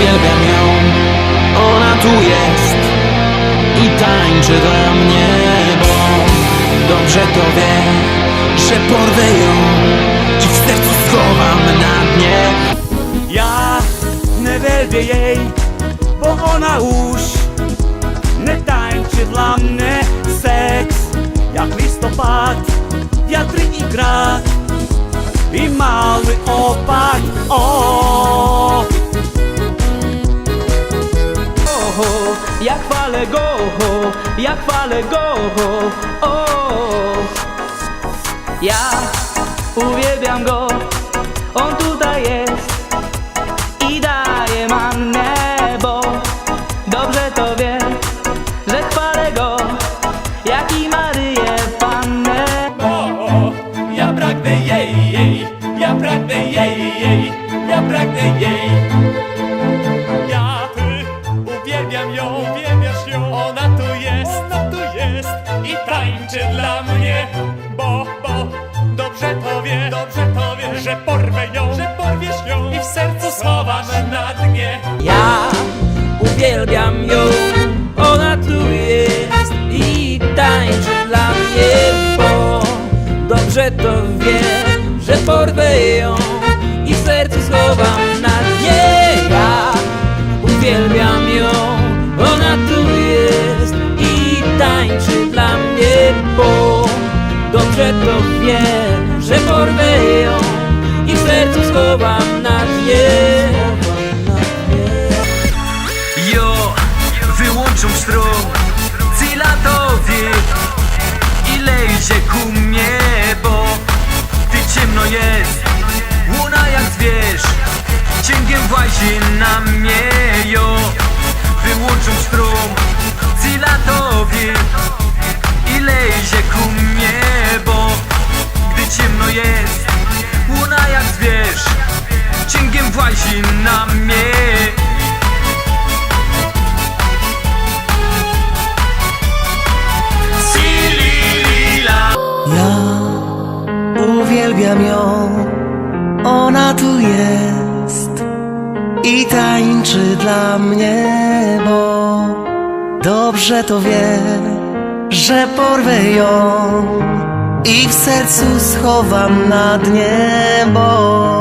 uwielbiam ją. Ona tu jest i tańczy dla mnie Bo dobrze to wie, że porwę ją I w sercu schowam na dnie. Ja не wielbię jej, bo ona już nie tańczy dla mnie. Seks jak listopad, wiatry i grad i mały opad. Ja chwalę go, o, ja uwielbiam go, on tutaj jest i daje mannę, bo dobrze to wie, że chwalę go, jak i Maryję Pannę. O, ja pragnę jej, jej, ja pragnę jej, jej, ja pragnę jej. Tańczy dla mnie, bo, bo dobrze to wie, dobrze to wie, że porwę ją, że porwiesz ją i w sercu schowasz na dnie. Ja uwielbiam ją, ona tu jest i tańczy dla mnie, bo dobrze to wie, że porwę ją dobrze to wie, że porwę ją i w sercu schowam na dnie. Jo, wyłączą stron Cylatowie I lejże ku mnie, Cięgiem włazi na mnie. Ja uwielbiam ją, ona tu jest i tańczy dla mnie, bo dobrze to wie, że porwę ją i w sercu schowam na dnie, bo